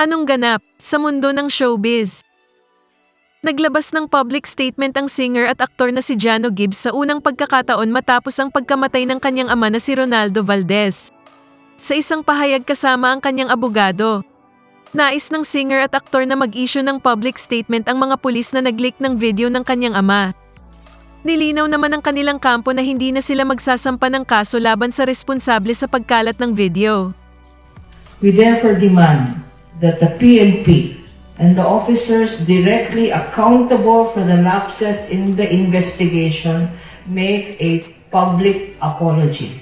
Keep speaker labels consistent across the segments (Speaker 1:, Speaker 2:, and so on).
Speaker 1: Anong ganap sa mundo ng showbiz? Naglabas ng public statement ang singer at aktor na si Jano Gibbs sa unang pagkakataon matapos ang pagkamatay ng kanyang ama na si Ronaldo Valdez. Sa isang pahayag kasama ang kanyang abogado, nais ng singer at aktor na mag-issue ng public statement ang mga pulis na nag-leak ng video ng kanyang ama. Nilinaw naman ng kanilang kampo na hindi na sila magsasampa ng kaso laban sa responsable sa pagkalat ng video.
Speaker 2: We therefore demand that the PNP and the officers directly accountable for the lapses in the investigation make a public apology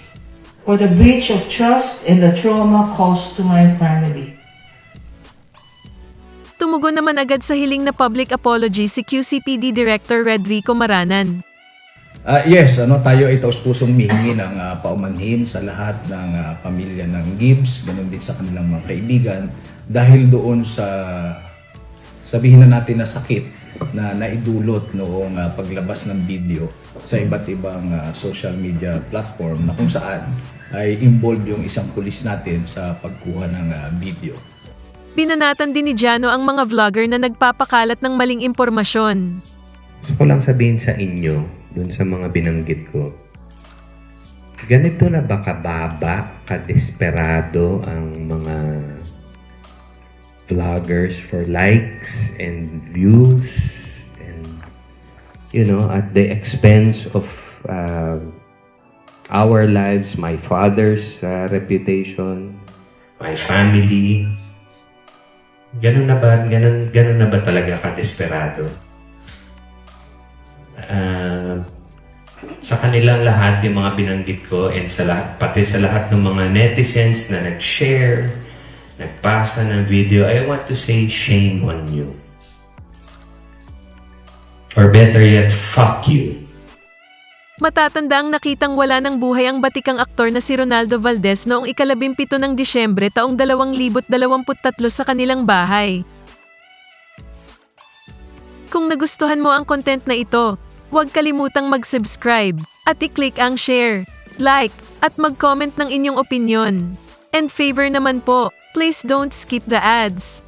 Speaker 2: for the breach of trust and the trauma caused to my family.
Speaker 1: Tumugon naman agad sa hiling na public apology si QCPD Director Redrico Maranan.
Speaker 3: Ah, yes, ano tayo ay taus-pusong mihingi ng ah, paumanhin sa lahat ng ah, pamilya ng Gibbs, ganun din sa kanilang mga kaibigan dahil doon sa sabihin na natin na sakit na naidulot noong ah, paglabas ng video sa iba't ibang ah, social media platform na kung saan ay involved yung isang pulis natin sa pagkuha ng ah, video.
Speaker 1: Binanatan din ni Jano ang mga vlogger na nagpapakalat ng maling impormasyon.
Speaker 4: Gusto ko lang sabihin sa inyo, dun sa mga binanggit ko, ganito na ba kababa, kadesperado ang mga vloggers for likes and views and you know at the expense of uh, our lives my father's uh, reputation my family. Ganun na ba ganun, ganun na ba talaga kadesperado? Ah, sa kanilang lahat yung mga binanggit ko and sa lahat, pati sa lahat ng mga netizens na nag-share, nagpasa ng video, I want to say shame on you. Or better yet, fuck you.
Speaker 1: Matatanda ang nakitang wala ng buhay ang batikang aktor na si Ronaldo Valdez noong ikalabimpito ng Disyembre taong 2023 sa kanilang bahay. Kung nagustuhan mo ang content na ito, huwag kalimutang mag-subscribe at i-click ang share, like, at mag-comment ng inyong opinion. And favor naman po, please don't skip the ads.